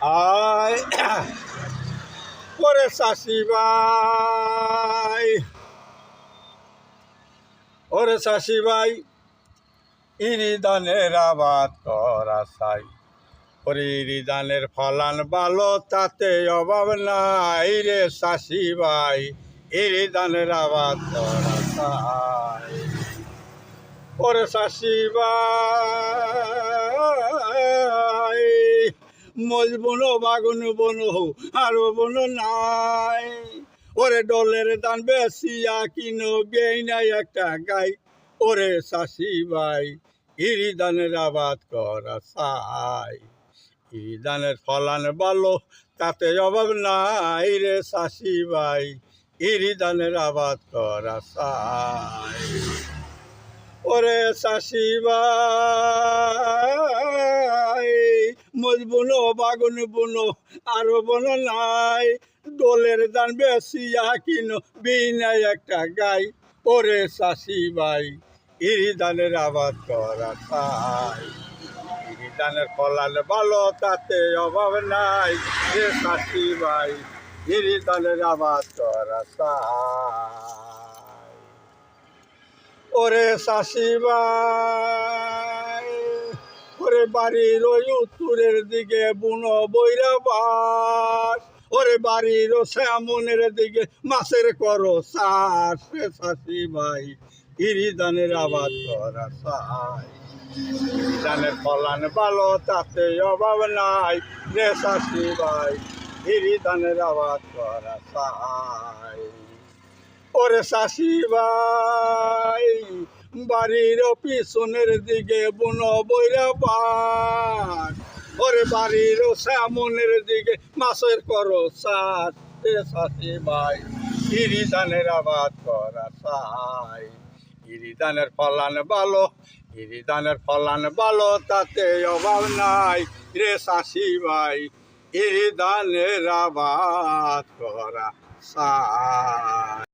আয়। ওরে চাষি ভাই। ওরে চাষি ভাই ইরি দানের আবাদ করা চাই ওরে ইরি দানের ফলান ভালো, তাতে অভাব নাই রে চাষি ভাই। ইরি দানের আবাদ করা চাই ওরে চাষি ভাই। মজ বনো, বাগুন বনো আরও বনো নাই। ওরে ডলের দান বেশিয়া কিনো নাই একটা গাই। ওরে চাষি ভাই ইরি দানের আবাদ করা চাই ইরি দানের ফলান ভালো তাতে অভাব নাই রে চাষি ভাই ইরি দানের আবাদ করা চাই ওরে চাষি ভাই মজ বুনো, বাগুন বুনো, আর বনো নাই। দোলের দান বেশিয়া কিনো বিনাই একটা গাই। ওরে চাষি ভাই ইরি দানের আবাদ করা চাই। ইরি দানের ফলান ভালো, তাতে অভাব নাই। রে চাষি ভাই ইরি দানের আবাদ করা চাই। ওরে চাষি ভাই। ওরে বাড়ির ওই উত্তরের দিকে, বুনো বৈরা বাস ওরে বাড়ির ও শ্যামনের দিকে, মাছের করো চাষ চাষি ভাই। ইরি দানের আবাদ করা চাই। ইরি দানের ফলান ভালো, তাতে অভাব নাই রে চাষি ভাই। ইরি দানের আবাদ করা সাই ওরে শাশি ভাই বাড়ির পিছনের দিকে বুন বৈরা পান ওরে বাড়ির সামনের দিকে মাছের করো সাত শাশি ভাই ইরি ধানের আবাদ করা চাই ইরি ধানের ফলান ভালো ইরি ধানের ফলান ভালো, তাতে অভাব নাই। রে শাশি ভাই ইরি ধানের আবাদ করা চাই